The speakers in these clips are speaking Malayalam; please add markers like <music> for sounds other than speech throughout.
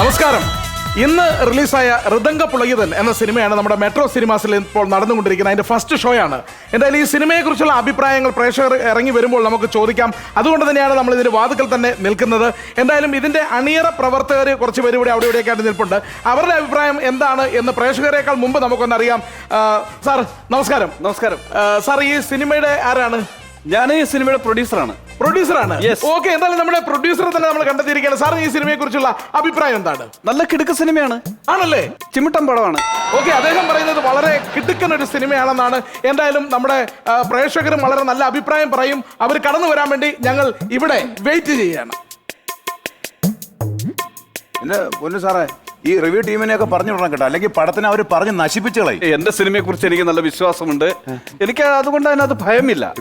നമസ്കാരം. ഇന്ന് റിലീസായ ഋതംഗ പുളകിതൻ എന്ന സിനിമയാണ് നമ്മുടെ മെട്രോ സിനിമാസിൽ ഇപ്പോൾ നടന്നുകൊണ്ടിരിക്കുന്നത്. അതിന്റെ ഫസ്റ്റ് ഷോയാണ്. എന്തായാലും ഈ സിനിമയെക്കുറിച്ചുള്ള അഭിപ്രായങ്ങൾ പ്രേക്ഷകർ ഇറങ്ങി വരുമ്പോൾ നമുക്ക് ചോദിക്കാം. അതുകൊണ്ട് തന്നെയാണ് നമ്മൾ ഇതിന്റെ വാതുക്കൽ തന്നെ നിൽക്കുന്നത്. എന്തായാലും ഇതിന്റെ അണിയറ പ്രവർത്തകർ കുറച്ച് പേര് ഇവിടെ അവിടെ ഇവിടെയൊക്കെ ആയിട്ട് നിൽപ്പുണ്ട്. അവരുടെ അഭിപ്രായം എന്താണ് എന്ന് പ്രേക്ഷകരെക്കാൾ മുമ്പ് നമുക്കൊന്നറിയാം. സാർ നമസ്കാരം. നമസ്കാരം. സാർ ഈ സിനിമയുടെ ആരാണ്? ഞാൻ ഈ സിനിമയുടെ പ്രൊഡ്യൂസറാണ്. പ്രൊഡ്യൂസറാണ്? ആണ് ഓക്കെ എന്തായാലും നമ്മുടെ പ്രൊഡ്യൂസറെ തന്നെ നമ്മൾ കണ്ടെത്തിയിരിക്കുകയാണ്. സാർ ഈ സിനിമയെ കുറിച്ചുള്ള അഭിപ്രായം എന്താണ്? നല്ല കിടുക്ക സിനിമയാണ്. ആണല്ലേ? ചിമിട്ടം പടമാണ്. ഓക്കെ അദ്ദേഹം പറയുന്നത് വളരെ കിടുക്കൻ ഒരു സിനിമയാണെന്നാണ്. എന്തായാലും നമ്മുടെ പ്രേക്ഷകരും വളരെ നല്ല അഭിപ്രായം പറയും. അവർ കടന്നു വരാൻ വേണ്ടി ഞങ്ങൾ ഇവിടെ വെയിറ്റ് ചെയ്യുകയാണ് എന്റെ പൊന്നു സാറേ ഈ റിവ്യൂ ടീമിനെ ഒക്കെ പറഞ്ഞു വിടണം കേട്ടോ. അല്ലെങ്കിൽ പടത്തിന് അവർ പറഞ്ഞ് നശിപ്പിച്ചു എന്റെ സിനിമയെ കുറിച്ച് എനിക്ക് നല്ല വിശ്വാസമുണ്ട്. എനിക്ക് അതുകൊണ്ട് അതിനകത്ത് ഭയമില്ല.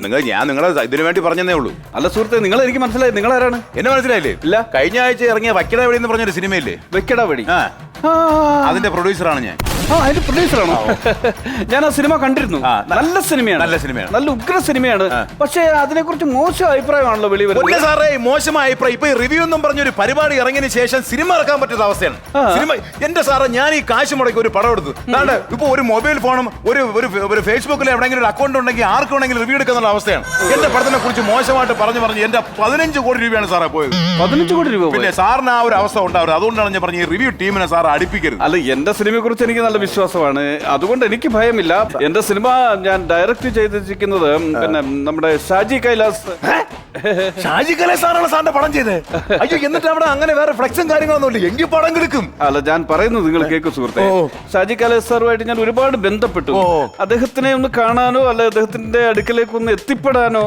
നിങ്ങൾ ഞാൻ നിങ്ങളെ ഇതിനു വേണ്ടി പറഞ്ഞതേ ഉള്ളൂ. അല്ല സുഹൃത്തെ നിങ്ങൾ എനിക്ക് മനസ്സിലായി. നിങ്ങൾ ആരാണ്? എന്നെ മനസ്സിലായില്ലേ? ഇല്ല. കഴിഞ്ഞ ആഴ്ച ഇറങ്ങിയ വക്കിട വെടി എന്ന് പറഞ്ഞൊരു സിനിമയില്ലേ? വെക്കട ആ, അതിന്റെ പ്രൊഡ്യൂസറാണ് ഞാൻ. ആ അതിന്റെ പ്രൊഡ്യൂസറാണോ? ഞാൻ ആ സിനിമ കണ്ടിരുന്നു. നല്ല സിനിമയാണ്. നല്ല സിനിമയാണ്. നല്ല ഉഗ്ര സിനിമയാണ്. പക്ഷേ അതിനെക്കുറിച്ച് മോശം അഭിപ്രായമാണല്ലോ വെളി പൊന്നെ വരുന്നത് സാറേ മോശമായ അഭിപ്രായം. ഇപ്പൊ റിവ്യൂ എന്നും പറഞ്ഞൊരു പരിപാടി ഇറങ്ങിയതിന് ശേഷം സിനിമ ഇറക്കാൻ പറ്റുന്ന അവസ്ഥയാണ്. സിനിമ എന്റെ സാറേ ഞാൻ ഈ കാശ് മുടക്കി ഒരു പടം എടുത്തു. അതാണ്ട് ഇപ്പൊ ഒരു മൊബൈൽ ഫോണും ഒരു ഒരു ഒരു ഫേസ്ബുക്കിൽ എവിടെയെങ്കിലും ഒരു അക്കൗണ്ട് ഉണ്ടെങ്കിൽ ആർക്ക് വേണമെങ്കിലും റിവ്യൂ എടുക്കുന്ന അവസ്ഥയാണ്. എന്റെ പടത്തിനെ കുറിച്ച് മോശമായിട്ട് പറഞ്ഞു പറഞ്ഞു എന്റെ പതിനഞ്ച് കോടി രൂപയാണ് സാറേ പോയത്. പതിനഞ്ച് കോടി രൂപ പിന്നെ സാറിന് ആ ഒരു അവസ്ഥ ഉണ്ടാവും അതുകൊണ്ടാണ് ഞാൻ പറഞ്ഞു ഈ റിവ്യൂ ടീമിനെ സാർ അടിപ്പിക്കരുത്. അല്ല എന്റെ സിനിമയെ കുറിച്ച് എനിക്ക് നല്ല വിശ്വാസമാണ് അതുകൊണ്ട് എനിക്ക് ഭയമില്ല. എന്റെ സിനിമ ഞാൻ ഡയറക്റ്റ് ചെയ്തിരിക്കുന്നത് പിന്നെ നമ്മുടെ ഷാജി കൈലാസ്. ഷാജി കലേ സാറാണ് സാറിന്റെ പടം ചെയ്തത് അയ്യോ എന്നിട്ട് അവിടെ അങ്ങനെ വേറെ ഫ്ലെക്സും കാര്യങ്ങളൊന്നും ഇല്ല. എങ്കിൽ പടം കിടക്കും. അല്ല ഞാൻ പറയുന്നത് നിങ്ങൾ കേൾക്കും സുഹൃത്തെ. ഷാജി കലേ സാറുമായിട്ട് ഞാൻ ഒരുപാട് ബന്ധപ്പെട്ടു. അദ്ദേഹത്തിനെ ഒന്ന് കാണാനോ അല്ലെ അദ്ദേഹത്തിന്റെ അടുക്കലേക്ക് ഒന്ന് എത്തിപ്പെടാനോ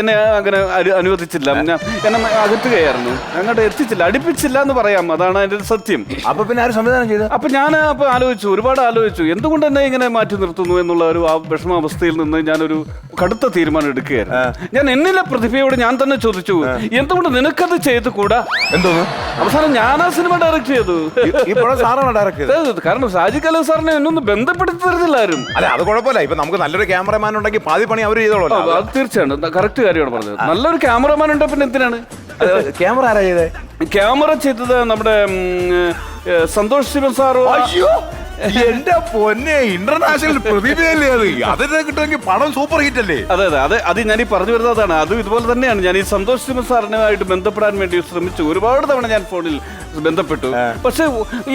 എന്നെ അങ്ങനെ അനു- അനുവദിച്ചില്ല. ഞാൻ എന്നെ അകറ്റുകയായിരുന്നു. അങ്ങോട്ട് എത്തിച്ചില്ല. അടുപ്പിച്ചില്ല എന്ന് പറയാം. അതാണ് അതിന്റെ സത്യം. അപ്പൊ പിന്നെ ആരും സംവിധാനം ചെയ്തു അപ്പൊ ഞാൻ അപ്പൊ ആലോചിച്ചു ഒരുപാട് ആലോചിച്ചു. എന്തുകൊണ്ട് എന്നെ ഇങ്ങനെ മാറ്റി നിർത്തുന്നു എന്നുള്ള ഒരു ആ വിഷമാവസ്ഥയിൽ നിന്ന് ഞാനൊരു കടുത്ത തീരുമാനം എടുക്കുകയായിരുന്നു. ഞാൻ എന്നിലെ പ്രതിഭയോട് ഞാൻ തന്നെ ചോദിച്ചു. എന്തുകൊണ്ട് നിനക്കത് ചെയ്തു കൂടാ എന്തോന്ന്? അവസാനം ഞാൻ ആ സിനിമ ഡയറക്ട് ചെയ്തു ഈ പടം സാറാണ് ഡയറക്ട് ചെയ്തത്? കാരണം സാജി കലോ സാറിനെ എന്നൊന്നും ബന്ധപ്പെടുത്തി തരുന്നില്ല ആരും. അല്ല അത് കുഴപ്പമില്ല. ഇപ്പൊ നമുക്ക് നല്ലൊരു ക്യാമറമാൻ ഉണ്ടെങ്കിൽ പാതി പണി അവർ ചെയ്തോളൂ അത് തീർച്ചയാണ്. കറക്റ്റ് കാര്യമാണ് പറഞ്ഞത്. നല്ലൊരു ക്യാമറമാൻ ഉണ്ടോ പിന്നെ എന്തിനാണ്? ക്യാമറ ആരാ ചെയ്തേ? ക്യാമറ ചെയ്തത് നമ്മുടെ ഉം, ഏ, സന്തോഷ് ശിവൻ സാറോ. അയ്യോ! എന്റെ പൊന്നെ ഇന്റർനാഷണൽ പ്രതിഭയല്ലേ അത്? അതിനെ കിട്ടുമെങ്കിൽ പടം സൂപ്പർ ഹിറ്റ് അല്ലേ? അതെ അതെ. അതെ അത് ഞാൻ ഈ പറഞ്ഞു വരുന്നതാണ് അതും ഇതുപോലെ തന്നെയാണ്. ഞാൻ ഈ സന്തോഷ് സിംഹ സാറിനുമായിട്ട് ബന്ധപ്പെടാൻ വേണ്ടി ശ്രമിച്ചു. ഒരുപാട് തവണ ഞാൻ ഫോണിൽ ബന്ധപ്പെട്ടു. പക്ഷെ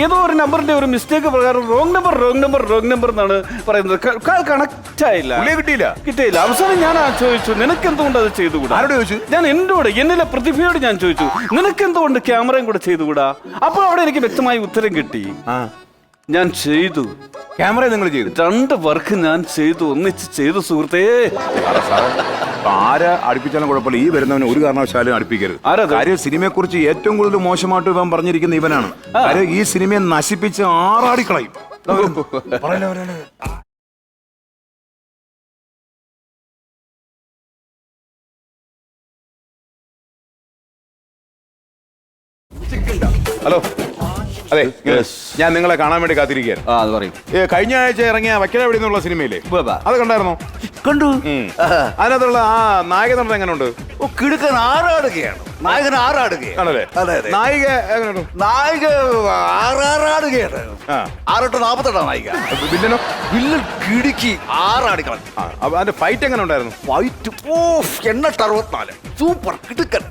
ഏതോ ഒരു നമ്പറിന്റെ ഒരു മിസ്റ്റേക്ക് പ്രകാരം wrong number wrong number wrong number എന്നാണ് പറയുന്നത്. കണക്ട് ആയില്ല. കിട്ടിയില്ല. കിട്ടിയില്ല. അവസാനം ഞാൻ ആ ചോദിച്ചു നിനക്ക് എന്തുകൊണ്ട് അത് ചെയ്തുകൂടാ? ചോദിച്ചു? ഞാൻ എന്നോട് എന്നിലെ പ്രതിഭയോട് ഞാൻ ചോദിച്ചു നിനക്ക് എന്തുകൊണ്ട് ക്യാമറയും കൂടെ ചെയ്തുകൂടാ? അപ്പോൾ അവിടെ എനിക്ക് വ്യക്തമായ ഉത്തരം കിട്ടി. ഞാൻ ചെയ്തു. ക്യാമറ നിങ്ങൾ ചെയ്തു. രണ്ട് വർക്ക് ഞാൻ ചെയ്തു. ഒന്നിച്ച് ചെയ്തു സുഹൃത്തേ. ആരെ അടുപ്പിച്ചാലും കുഴപ്പമില്ല. ഈ വരുന്നവനെ ഒരു കാരണവശാലും അടുപ്പിക്കരുത്. ആരത്? കാര്യം സിനിമയെ കുറിച്ച് ഏറ്റവും കൂടുതൽ മോശമായിട്ട് ഇവൻ പറഞ്ഞിരിക്കുന്ന ഇവനാണ്. കാര്യം ഈ സിനിമയെ നശിപ്പിച്ച് ആറാടിക്കളയും. പറയല്ലേ, പറയല്ലേ. ഹലോ. അതെ ഞാൻ നിങ്ങളെ കാണാൻ വേണ്ടി കാത്തിരിക്കുകയാണ്. ആ അത് പറയും. ഏ, കഴിഞ്ഞ ആഴ്ച ഇറങ്ങിയ വക്കലവിടെ നിന്നുള്ള സിനിമയില്ലേ? ഉവ്വ്. അത് കണ്ടായിരുന്നോ? കണ്ടു. അതിനകത്തുള്ള ആ നായക നടൻ എങ്ങനെയുണ്ട് ഓ കിടുക്കൻ ആറാടുകയാണ്. നായകൻ ആറാടുകയാണ്. ആണല്ലേ? അതെ അതെ. നായിക എങ്ങനെയുണ്ട് നായിക ആറാറാടുകയാണ്. ആ. ആറെട്ട് നാപ്പത്തെട്ടാണ് നായിക. വില്ലനോ? വില്ലൻ കിടുക്കി ആറാടിക്കണം ആ അപ്പൊ അതിന്റെ ഫൈറ്റ് എങ്ങനെ ഉണ്ടായിരുന്നു ഫൈറ്റ് ഓഫ് എണ്ണട്ട് അറുപത്തിനാല്. സൂപ്പർ കിടുക്കൻ.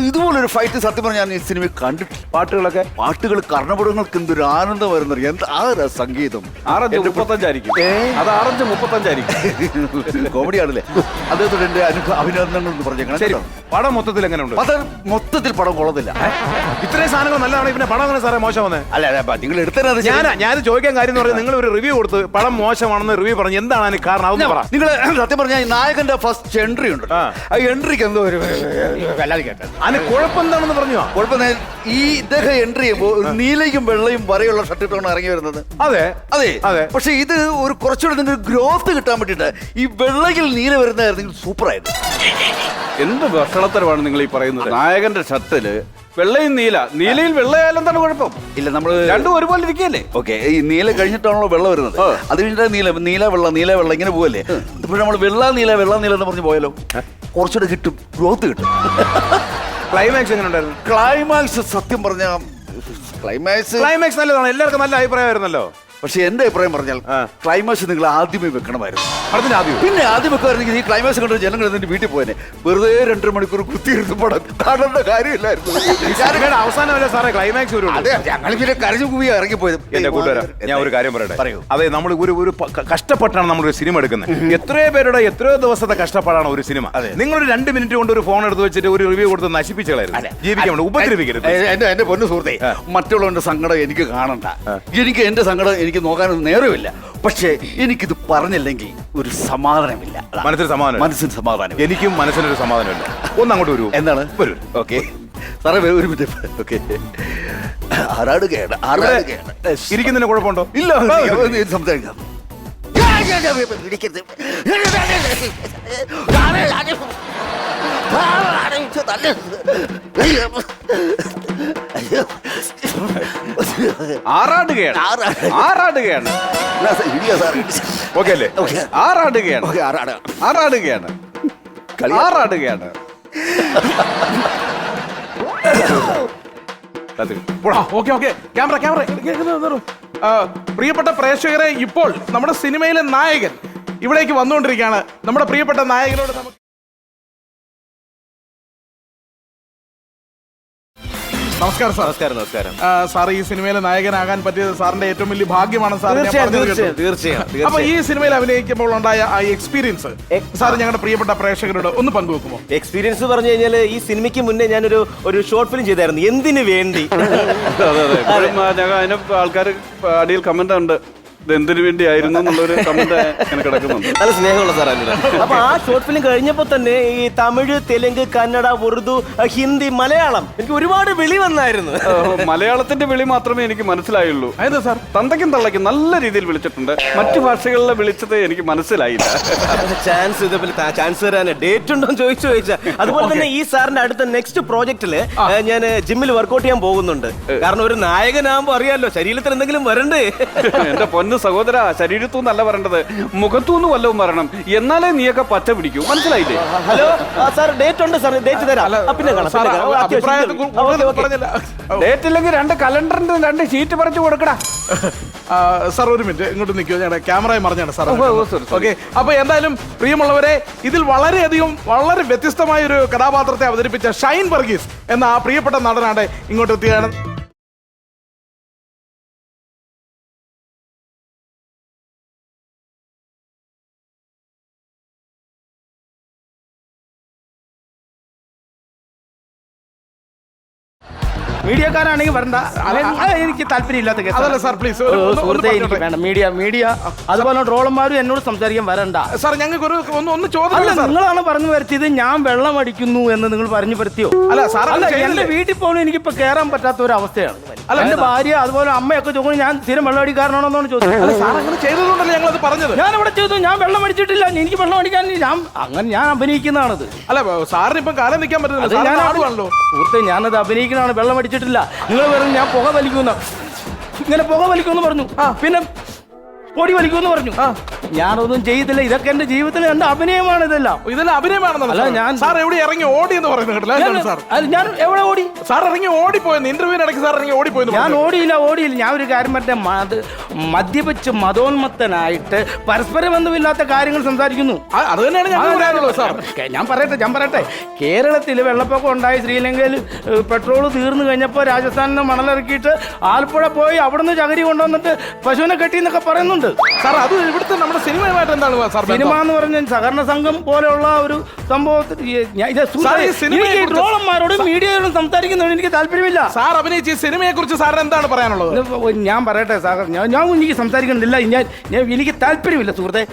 ഇതുപോലൊരു ഫൈറ്റ് സത്യം പറഞ്ഞാൽ ഞാൻ ഈ സിനിമ കണ്ടിട്ടില്ല. പാട്ടുകളൊക്കെ പാട്ടുകൾ കർണപടങ്ങൾക്ക് എന്തൊരു ആനന്ദം വരുന്നത് എന്താ ആരാ സംഗീതം. ആറഞ്ച് മുപ്പത്തഞ്ചായിരിക്കും. അത് ആറഞ്ച് മുപ്പത്തഞ്ചായിരിക്കും. കോമഡി ആണല്ലേ അദ്ദേഹത്തോട് എന്റെ അനുഭവ അഭിനന്ദനങ്ങൾ എന്ന് പറഞ്ഞേക്കണം. പടം മൊത്തത്തിൽ എങ്ങനെയുണ്ട്? അത് മൊത്തത്തിൽ പടം കൊള്ളത്തില്ല. ഇത്രയും സാധനങ്ങൾ നല്ലതാണ് പിന്നെ പടം അങ്ങനെ സാറേ മോശം വന്നേ? അല്ല നിങ്ങൾ എടുത്തത് ഞാൻ ഞാൻ ചോദിക്കാൻ കാര്യം എന്ന് പറഞ്ഞാൽ നിങ്ങൾ ഒരു റിവ്യൂ കൊടുത്ത് പടം മോശമാണെന്ന് റിവ്യൂ പറഞ്ഞു എന്താണ് അതിന് കാരണം? അതൊന്ന് പറ. നിങ്ങൾ സത്യം പറഞ്ഞാൽ നായകന്റെ ഫസ്റ്റ് എൻട്രി ഉണ്ട് ആ. ആ എൻട്രിക്ക് എന്തോ ഒരു വല്ലാതെ കേട്ടത്. അതിന് കുഴപ്പം എന്താണെന്ന് പറഞ്ഞു കുഴപ്പം ഈ ഇദ്ദേഹം എൻട്രി ഒരു നീലയും വെള്ളയും വരെയുള്ള ഷർട്ട് ഇട്ടാണ് ഇറങ്ങി വരുന്നത്. അതെ. അതെ. അതെ. പക്ഷെ ഇത് ഒരു കുറച്ചുകൂടെ നിങ്ങൾക്ക് ഗ്രോത്ത് കിട്ടാൻ വേണ്ടിട്ട് ഈ വെള്ളയിൽ നീല വരുന്നതായിരുന്നെങ്കിൽ സൂപ്പർ ആയിരുന്നു. എന്ത് ഭക്ഷണത്തരമാണ് നിങ്ങൾ ഈ പറയുന്നത്? നായകന്റെ ഷർട്ടിൽ വെള്ളയും നീല. നീലയിൽ വെള്ളയായാലും തന്നെ കുഴപ്പം? ഇല്ല നമ്മൾ രണ്ടും ഒരുപോലെ ഇരിക്കുകയല്ലേ? ഓക്കെ ഈ നീല കഴിഞ്ഞിട്ടാണല്ലോ വെള്ളം വരുന്നത്. അത് കഴിഞ്ഞിട്ട് നീല നീല വെള്ളം നീല വെള്ളം ഇങ്ങനെ പോവല്ലേ? ഇപ്പോഴും നമ്മൾ വെള്ള നീല വെള്ള നീല എന്ന് പറഞ്ഞ് പോയാലോ? കുറച്ചുകൂടെ കിട്ടും ഗ്രോത്ത് കിട്ടും. ക്ലൈമാക്സ് എങ്ങനെ ഉണ്ടായിരുന്നു ക്ലൈമാക്സ് സത്യം പറഞ്ഞ ക്ലൈമാക്സ് ക്ലൈമാക്സ് നല്ലതാണ്. എല്ലാവർക്കും നല്ല അഭിപ്രായമായിരുന്നല്ലോ പക്ഷെ എന്റെ അഭിപ്രായം പറഞ്ഞാൽ ക്ലൈമാക്സ് നിങ്ങൾ ആദ്യമേ വെക്കണമായിരുന്നു. അതിന് ആദ്യം പിന്നെ ആദ്യം വെക്കുമായിരുന്നെങ്കിൽ ഈ ക്ലൈമാക്സ് കണ്ട ജനങ്ങൾ എന്റെ വീട്ടിൽ പോയനെ. വെറുതെ രണ്ടര മണിക്കൂർ കുത്തിയിരുന്ന് പടം. കാണേണ്ട കാര്യമില്ലായിരുന്നു. അവസാനം അല്ല സാറേ ക്ലൈമാക്സ് ഒരു ഞങ്ങൾ പിന്നെ കരഞ്ഞു കൂവിയാ ഇറങ്ങിപ്പോയത്. എന്റെ കൂട്ടുകാരാ ഞാൻ ഒരു കാര്യം പറയട്ടെ? പറയൂ. അതെ നമ്മൾ ഒരു ഒരു കഷ്ടപ്പെട്ടാണ് നമ്മൾ ഒരു സിനിമ എടുക്കുന്നത്. എത്രയോ പേരുടെ എത്രയോ ദിവസത്തെ കഷ്ടപ്പാടാണ് ഒരു സിനിമ. നിങ്ങളൊരു രണ്ട് മിനിറ്റ് കൊണ്ട് ഒരു ഫോൺ എടുത്ത് വെച്ചിട്ട് ഒരു റിവ്യൂ കൊടുത്ത് നശിപ്പിച്ചു കളയരുത് ജീവിക്കാൻ ഉപദ്രവിക്കരുത്. എന്റെ എന്റെ പൊന്നു സുഹൃത്തെ മറ്റുള്ളവന്റെ സങ്കടം എനിക്ക് കാണണ്ട. എനിക്ക് എന്റെ സങ്കടം എനിക്ക് നോക്കാനൊന്നും നേരമില്ല പക്ഷേ എനിക്കിത് പറഞ്ഞില്ലെങ്കിൽ ഒരു സമാധാനമില്ല. അതാ. മനസ്സിന് സമാധാനം മനസ്സിന് സമാധാനം എനിക്കും മനസ്സിനൊരു സമാധാനമില്ല. ഒന്ന് അങ്ങോട്ട് വരൂ. എന്താണ്? വരൂ. ഓക്കെ. സാറേ ഒരു മിനിറ്റ്. ഓക്കെ. ആരാട് ആരാടുകയാണ്? ഇരിക്കുന്നതിന് കുഴപ്പമുണ്ടോ? ഇല്ല. ഇത് സംസാരിക്കാം. സാർ, ഇടിയാ സാർ, ആറാടുകയാണ് ഓക്കെ അല്ലേ? ആറാടുകയാണ്? ആറാടുകയാണ്. കളിയാ- ആറാടുകയാണ്. Okay okay. Camera camera. പ്രിയപ്പെട്ട പ്രേക്ഷകരെ ഇപ്പോൾ നമ്മുടെ സിനിമയിലെ നായകൻ ഇവിടേക്ക് വന്നുകൊണ്ടിരിക്കുകയാണ്. നമ്മുടെ പ്രിയപ്പെട്ട നായകനോട് നമുക്ക് നമസ്കാരം സാർ. നമസ്കാരം നമസ്കാരം. സാർ ഈ സിനിമയിലെ നായകനാകാൻ പറ്റിയത് സാറിന്റെ ഏറ്റവും വലിയ ഭാഗ്യമാണ് സാർ. തീർച്ചയായും. <laughs> അപ്പൊ ഈ സിനിമയിൽ അഭിനയിക്കുമ്പോൾ ഉണ്ടായ ആ എക്സ്പീരിയൻസ് സാർ ഞങ്ങളുടെ പ്രിയപ്പെട്ട പ്രേക്ഷകരോട് ഒന്ന് പങ്കുവെക്കുമോ? എക്സ്പീരിയൻസ് പറഞ്ഞു കഴിഞ്ഞാൽ ഈ സിനിമയ്ക്ക് മുന്നേ ഞാനൊരു ഒരു ഷോർട്ട് ഫിലിം ചെയ്തായിരുന്നു. എന്തിനു വേണ്ടി? <laughs> ആൾക്കാർ അടിയിൽ കമന്റ് ഉണ്ട്. ഇത് എന്തിനു വേണ്ടിയായിരുന്നു എന്നുള്ളൊരു കമന്റ് ഇങ്ങനെ കിടക്കുന്നുണ്ട്. നല്ല സ്നേഹമുള്ള സാറാണ് അപ്പൊ ആ ഷോർട്ട് ഫിലിം കഴിഞ്ഞപ്പോ തന്നെ ഈ തമിഴ് തെലുങ്ക് കന്നഡ ഉറുദു ഹിന്ദി മലയാളം എനിക്ക് ഒരുപാട് വിളി വന്നായിരുന്നു. മലയാളത്തിന്റെ വിളി മാത്രമേ എനിക്ക് മനസ്സിലായുള്ളൂ. അതായത് സാർ? തന്തയ്ക്കും തള്ളയ്ക്കും നല്ല രീതിയിൽ വിളിച്ചിട്ടുണ്ട്. മറ്റു ഭാഷകളിലെ വിളിച്ചത് എനിക്ക് മനസ്സിലായില്ല. ചാൻസ് ഇതേപോലെ ചാൻസ് തരാൻ ഡേറ്റ് ഉണ്ടോ എന്ന് ചോദിച്ചു ചോദിച്ചാ. അതുപോലെ തന്നെ ഈ സാറിന്റെ അടുത്ത നെക്സ്റ്റ് പ്രോജക്റ്റിൽ ഞാൻ ജിമ്മിൽ വർക്ക്ഔട്ട് ചെയ്യാൻ പോകുന്നുണ്ട്. കാരണം ഒരു നായകനാകുമ്പോ അറിയാലോ ശരീരത്തിൽ എന്തെങ്കിലും വരണ്ടേ? എന്റെ പൊന്ന് സഹോദര അല്ല വരേണ്ടത് മുഖത്തൂന്ന് വല്ലതും വരണം എന്നാലേ നീയൊക്കെ പച്ച പിടിക്കൂ. മനസ്സിലായില്ലേ? ഹലോ സാർ ഡേറ്റ് ഉണ്ട് സാർ. ഡേറ്റ് തരാം. ആ, പിന്നെ കാണാം സാർ പിന്നെ കാണാം. അത്യാവശ്യം അഭിപ്രായത്തെ ആ, ഓക്കേ, കൂടുതൽ ഓക്കേ. പറഞ്ഞില്ല. ഡേറ്റ് ഇല്ലെങ്കിൽ രണ്ട് കലണ്ടറിന്റെ രണ്ട് ഷീറ്റ് പറിച്ചു കൊടുക്കടാ. ആ, സാർ ഒരു മിനിറ്റ്. ഇങ്ങോട്ട് നിൽക്കുക ഞങ്ങളുടെ ക്യാമറയും മറിഞ്ഞാണ് സാർ. ഓ, ഓ, sorry, sorry. ഓക്കെ. അപ്പൊ എന്തായാലും പ്രിയമുള്ളവരെ ഇതിൽ വളരെയധികം വളരെ വ്യത്യസ്തമായ ഒരു കഥാപാത്രത്തെ അവതരിപ്പിച്ച ഷൈൻ വർഗീസ് എന്ന ആ പ്രിയപ്പെട്ട നടനാണ് ഇങ്ങോട്ട് എത്തിയാണ് മീഡിയക്കാരാണെങ്കിൽ വരണ്ട. അത് എനിക്ക് താല്പര്യമില്ലാത്ത കേസാണ്. അതല്ല സാർ പ്ലീസ് ഓ, സുഹൃത്തേ എനിക്ക് വേണ്ട. Media media. അതുപോലെ ട്രോളന്മാരും എന്നോട് സംസാരിക്കാൻ വരണ്ട. സാർ ഞങ്ങൾക്ക് ഒരു ഒന്ന് ഒന്ന് സാർ. നിങ്ങളാണ് പറഞ്ഞു വരുത്തിയത് ഞാൻ വെള്ളം അടിക്കുന്നു എന്ന് നിങ്ങൾ പറഞ്ഞു വരുത്തിയോ? അല്ല, സാർ? എന്റെ വീട്ടിൽ പോകണം എനിക്കിപ്പോ കേറാൻ പറ്റാത്ത ഒരു അവസ്ഥയാണ്. അല്ല, എന്റെ ഭാര്യ അതുപോലെ അമ്മയൊക്കെ ചോദിച്ചു ഞാൻ സ്ഥിരം വെള്ളം അടിക്കാരനാണോന്നാണ് ചോദിച്ചത് സാർ അങ്ങനെ ചെയ്തതുകൊണ്ടല്ലേ ഞങ്ങൾ അത് പറഞ്ഞത്? ഞാൻ ഇവിടെ ചെയ്തു ഞാൻ വെള്ളം അടിച്ചിട്ടില്ല എനിക്ക് വെള്ളം അടിക്കാൻ ഞാൻ അങ്ങനെ ഞാൻ അഭിനയിക്കുന്നതാണത്. അല്ല സാറിന് ഇപ്പം കാലം നിൽക്കാൻ പറ്റുന്നില്ല. ഞാൻ ആടുവാണല്ലോ സുഹൃത്തെ ഞാനത് അഭിനയിക്കുന്നതാണ് വെള്ളം അടിച്ചിട്ടില്ല. നിങ്ങൾ വെറും ഞാൻ പുക വലിക്കുന്ന ഇങ്ങനെ പുക വലിക്കുമെന്ന് പറഞ്ഞു. പിന്നെ പൊടി വലിക്കുമെന്ന് പറഞ്ഞു. ഞാനൊന്നും ചെയ്തില്ല. ഇതൊക്കെ എന്റെ ജീവിതത്തിൽ എന്റെ അഭിനയമാണ് ഇതെല്ലാം. ഇതെല്ലാം അഭിനയമാണെന്നല്ല. ഞാൻ- സാർ എവിടെ ഇറങ്ങി ഓടി എന്ന് പറയുന്നത് കേട്ടില്ല? ഞാൻ- സാർ ഞാൻ എവിടെ ഓടി? സാർ ഇറങ്ങി ഓടിപ്പോയെന്ന് ഇന്റർവ്യൂവിന് ഇടയ്ക്ക് സാർ ഇറങ്ങി ഓടിപ്പോയെന്ന് ഞാൻ ഓടിയില്ല ഓടിയില്ല. ഞാൻ ഒരു കാര്യം പറഞ്ഞ മത് മദ്യപിച്ച് മതോന്മത്തനായിട്ട് പരസ്പര ബന്ധമില്ലാത്ത കാര്യങ്ങൾ സംസാരിക്കുന്നു. അത് തന്നെയാണ് പറയാനുള്ളത് സാർ. ഞാൻ പറയട്ടെ ഞാൻ പറയട്ടെ. കേരളത്തിൽ വെള്ളപ്പൊക്കം ഉണ്ടായി. ശ്രീലങ്കയിൽ പെട്രോൾ തീർന്നു കഴിഞ്ഞപ്പോൾ രാജസ്ഥാനിൽ നിന്ന് മണലിറക്കിയിട്ട് ആലപ്പുഴ പോയി അവിടുന്ന് ചകരി കൊണ്ടുവന്നിട്ട് പശുവിനെ കെട്ടി എന്നൊക്കെ പറയുന്നുണ്ട് സാർ അത് ഇവിടുത്തെ നമ്മുടെ സിനിമയുമായിട്ട് എന്താണ് സാർ? സിനിമ എന്ന് പറഞ്ഞാൽ സഹകരണ സംഘം പോലെയുള്ള ഒരു സംഭവത്തിൽ സാർ, ട്രോളന്മാരോടും മീഡിയയോടും സംസാരിക്കുന്നതിന് എനിക്ക് താല്പര്യമില്ല. സാർ അഭിനയിച്ച സിനിമയെ കുറിച്ച് സാറിന് എന്താണ് പറയാനുള്ളത്? ഞാൻ പറയട്ടെ സാർ. ഞാൻ ഞാൻ എനിക്ക് സംസാരിക്കുന്നില്ല ഞാൻ എനിക്ക് താല്പര്യമില്ല സുഹൃത്തെ.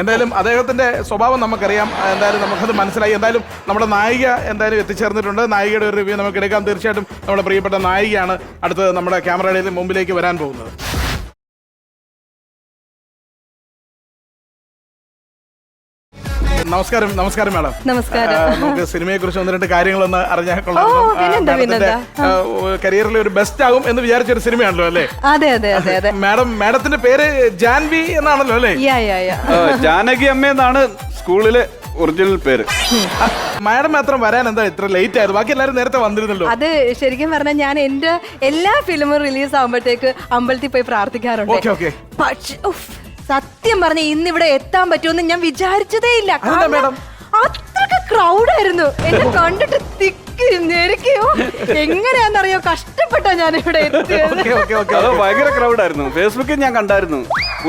എന്തായാലും അദ്ദേഹത്തിന്റെ സ്വഭാവം നമുക്കറിയാം. എന്തായാലും നമുക്കത് മനസ്സിലായി. എന്തായാലും നമ്മുടെ നായിക എന്തായാലും എത്തിച്ചേർന്നിട്ടുണ്ട്. നായികയുടെ ഒരു റിവ്യൂ നമുക്ക് എടുക്കാം തീർച്ചയായിട്ടും നമ്മുടെ പ്രിയപ്പെട്ട നായികയാണ് അടുത്ത് നമ്മുടെ ക്യാമറയുടെ മുമ്പിലേക്ക് വരാൻ പോകുന്നത്. നമസ്കാരം നമസ്കാരം മാഡം. നമസ്കാരം. നമുക്ക് സിനിമയെ കുറിച്ച് ഒന്ന് രണ്ട് കാര്യങ്ങളൊന്ന് അറിഞ്ഞാൽ കൊള്ളാം. കരിയറിലെ ഒരു ബെസ്റ്റ് ആകും എന്ന് വിചാരിച്ച ഒരു സിനിമയാണല്ലോ അല്ലേ? അതെ അതെ അതെ അതെ. മാഡം മാഡത്തിന്റെ പേര് ജാൻവി എന്നാണല്ലോ അല്ലേ? ജാനകി അമ്മ എന്നാണ് സ്കൂളിൽ ഒറിജിനൽ പേര്. മാഡം മാത്രം വരാൻ എന്താ ഇത്ര ലേറ്റ് ആയത്? ബാക്കി എല്ലാവരും നേരത്തെ വന്നിരുന്നല്ലോ. അത് ശരിക്കും പറഞ്ഞാൽ ഞാൻ എന്റെ എല്ലാ ഫിലിമും റിലീസ് ആകുമ്പോഴത്തേക്ക് അമ്പലത്തിൽ പോയി പ്രാർത്ഥിക്കാറുണ്ട്. പക്ഷെ സത്യം പറഞ്ഞ ഇന്ന് ഇവിടെ എത്താൻ പറ്റുമെന്ന് ഞാൻ വിചാരിച്ചതേ ഇല്ല. കാരണം? അത്രയ്ക്ക് ക്രൗഡായിരുന്നു എന്നെ കണ്ടിട്ട് തിക്കി ഞെരുക്കിയോ എങ്ങനെയാണെന്നറിയോ? കഷ്ടപ്പെട്ടാ ഞാൻ ഇവിടെ എത്തിയത്. Okay okay okay. അത് ഭയങ്കര ക്രൗഡായിരുന്നു ഫേസ്ബുക്കിൽ ഞാൻ കണ്ടായിരുന്നു.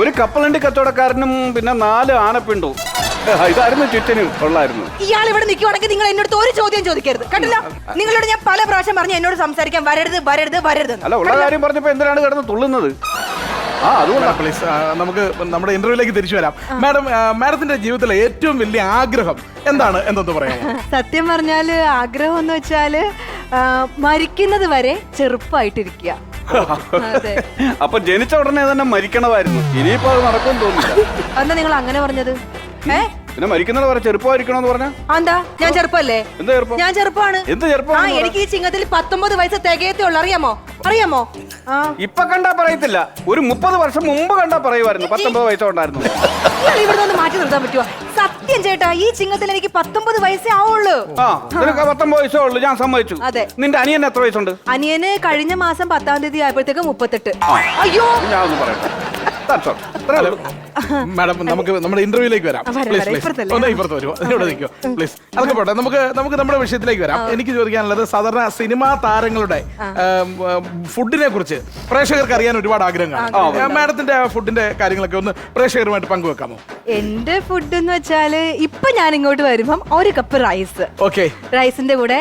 ഒരു കപ്പലണ്ടി കച്ചവടക്കാരനും പിന്നെ നാല് ആനപ്പിണ്ടു. ഇതായിരുന്നു ചുറ്റിനും ഉള്ളായിരുന്നു ഇയാൾ ഇവിടെ നിൽക്കുവാണെങ്കിൽ നിങ്ങൾ എന്നോട് ഒരു ചോദ്യം ചോദിക്കരുത്. കണ്ടില്ല നിങ്ങളോട് ഞാൻ പല പ്രാവശ്യം പറഞ്ഞു എന്നോട് സംസാരിക്കാൻ വരരുത് വരരുത് വരരുത് അല്ല ഉള്ള കാര്യം പറഞ്ഞപ്പോ എന്തിനാണ് കിടന്ന് തുള്ളുന്നത്? പ്ലീസ് നമുക്ക് നമ്മുടെ ഇന്റർവ്യൂലേക്ക് തിരിച്ചു വരാം. മാഡം മാഡത്തിന്റെ ജീവിതത്തിലെ ഏറ്റവും വലിയ ആഗ്രഹം എന്താണ് എന്തെന്ന് പറയാം <laughs> സത്യം പറഞ്ഞാൽ ആഗ്രഹം എന്ന് വെച്ചാൽ മരിക്കുന്നത് വരെ ചെറുപ്പമായിട്ടിരിക്കുക അതെ. <laughs> അപ്പൊ ജനിച്ച ഉടനെ തന്നെ മരിക്കണമായിരുന്നു. ഇനിയിപ്പോ അത് നടക്കും തോന്നുന്നു എന്താ നിങ്ങൾ അങ്ങനെ പറഞ്ഞത്? ഏ? പിന്നെ മരിക്കുന്നത് വരെ ചെറുപ്പമായിരിക്കണമെന്ന് പറഞ്ഞാ? എന്താ ഞാൻ ചെറുപ്പല്ലേ എന്താ ചെറുപ്പം? ഞാൻ ചെറുപ്പമാണ്. എന്ത് ചെറുപ്പം? ആ എനിക്ക് ഈ ചിങ്ങത്തിൽ പത്തൊമ്പത് വയസ്സ് തികയത്തേ ഉള്ളൂ. അറിയാമോ? അറിയാമോ? ആ. ഇപ്പൊ കണ്ടാ പറയത്തില്ല. ഒരു മുപ്പത് വർഷം മുമ്പ് കണ്ടാ പറയുമായിരുന്നു. പത്തൊമ്പത് വയസ്സുണ്ടായിരുന്നു ഇയാൾ ഇവിടെ നിന്ന് മാറ്റി നിർത്താൻ പറ്റുമോ സത്യം ചേട്ടാ ഈ ചിങ്ങത്തിൽ എനിക്ക് പത്തൊമ്പത് വയസ്സേ ആവുള്ളൂ. ആ നിനക്ക് പത്തൊമ്പത് വയസ്സേ ഉള്ളൂ. ഞാൻ സമ്മതിച്ചു. അതെ. നിന്റെ അനിയന് എത്ര വയസ്സുണ്ട്? അനിയന് കഴിഞ്ഞ മാസം പത്താം തീയതി ആയപ്പോഴത്തേക്ക് മുപ്പത്തെട്ട്. അയ്യോ. ഞാൻ ഒന്ന് പറയട്ടെ. മാഡം നമുക്ക് നമ്മുടെ ഇന്റർവ്യൂലേക്ക് വരാം. പ്ലീസ്. പ്ലീസ്? ഒന്ന് ഇപ്പുറത്ത് വരുമോ ഇവിടെ നിൽക്കോ. പ്ലീസ് അതൊക്കെ പോട്ടെ. നമുക്ക് നമുക്ക് നമ്മുടെ വിഷയത്തിലേക്ക് വരാം. എനിക്ക് ചോദിക്കാനുള്ളത് സാധാരണ സിനിമാ താരങ്ങളുടെ ഫുഡിനെ കുറിച്ച് പ്രേക്ഷകർക്ക് അറിയാൻ ഒരുപാട് ആഗ്രഹം കാണും മാഡത്തിന്റെ ഫുഡിന്റെ കാര്യങ്ങളൊക്കെ ഒന്ന് പ്രേക്ഷകരുമായിട്ട് പങ്കുവെക്കാമോ? എന്റെ ഫുഡ് എന്ന് വെച്ചാൽ ഇപ്പൊ ഞാൻ ഇങ്ങോട്ട് വരുമ്പം ഒരു കപ്പ് റൈസ്. ഓക്കെ റൈസിന്റെ കൂടെ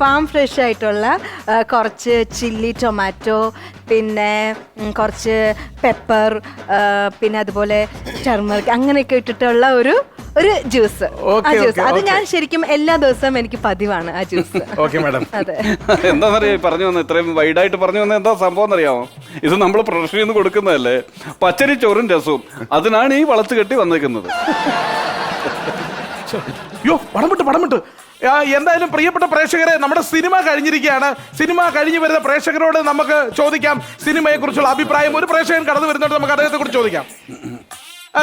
ഫാം ഫ്രഷ് ആയിട്ടുള്ള കുറച്ച് ചില്ലി ടൊമാറ്റോ പിന്നെ കുറച്ച് പെപ്പർ പിന്നെ അതുപോലെ ടർമറിക് അങ്ങനെയൊക്കെ ഇട്ടിട്ടുള്ള ഒരു ഒരു ജ്യൂസ് ആ ജ്യൂസ് അത് ഞാൻ ശരിക്കും എല്ലാ ദിവസവും എനിക്ക് പതിവാണ് ആ ജ്യൂസ് ഓക്കെ മാഡം അതെ. <laughs> എന്താന്നറിയാ ഈ പറഞ്ഞു വന്ന ഇത്രയും വൈഡായിട്ട് പറഞ്ഞു വന്ന എന്താ സംഭവം അറിയാമോ ഇത് നമ്മൾ പ്രൊഡക്ഷനിൽ നിന്ന് കൊടുക്കുന്നതല്ലേ? പച്ചരി ചോറും രസവും. അതിനാണ് ഈ വളച്ചു കെട്ടി വന്നേക്കുന്നത്. യോ പടം വിട്ട് പടം വിട്ട് ആ, എന്തായാലും പ്രിയപ്പെട്ട പ്രേക്ഷകരെ നമ്മുടെ സിനിമ കഴിഞ്ഞിരിക്കുകയാണ് സിനിമ കഴിഞ്ഞു വരുന്ന പ്രേക്ഷകരോട് നമുക്ക് ചോദിക്കാം സിനിമയെ കുറിച്ചുള്ള അഭിപ്രായം ഒരു പ്രേക്ഷകൻ കടന്നു വരുന്നോണ്ട് നമുക്ക് അദ്ദേഹത്തെ കുറിച്ച് ചോദിക്കാം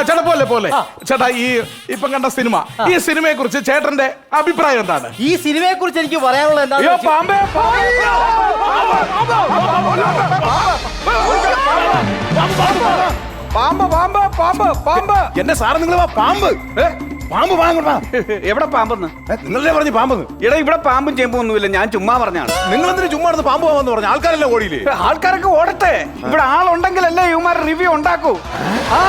ചേട്ടാ പോലെ പോലെ ചേട്ടാ ഈ ഇപ്പം കണ്ട സിനിമ ഈ സിനിമയെ കുറിച്ച് ചേട്ടന്റെ അഭിപ്രായം എന്താണ് ഈ സിനിമയെ കുറിച്ച് എനിക്ക് പറയാനുള്ളത് എന്താ അയ്യോ പാമ്പേ പാമ്പേ, പാമ്പ് പാമ്പ് പാമ്പ് എന്റെ സാറ് നിങ്ങൾ പാമ്പ്? പാമ്പ് പാമ്പ്. എവിടെ പാമ്പെന്ന്? നിങ്ങളല്ലേ പറഞ്ഞു പാമ്പ് എടാ ഇവിടെ പാമ്പും ചേമ്പും ഒന്നുമില്ല. ഞാൻ ചുമ്മാ പറഞ്ഞാണ് നിങ്ങൾ എന്തിനു ചുമ്മാ നടന്ന് പാമ്പ് പോകാന്ന് പറഞ്ഞു? ആൾക്കാരല്ലേ ഓടിയില്ലേ? ആൾക്കാരൊക്കെ ഓടട്ടെ. ഇവിടെ ആളുണ്ടെങ്കിലല്ലേ ഇവന്മാർ റിവ്യൂ ഉണ്ടാക്കൂ. ആ.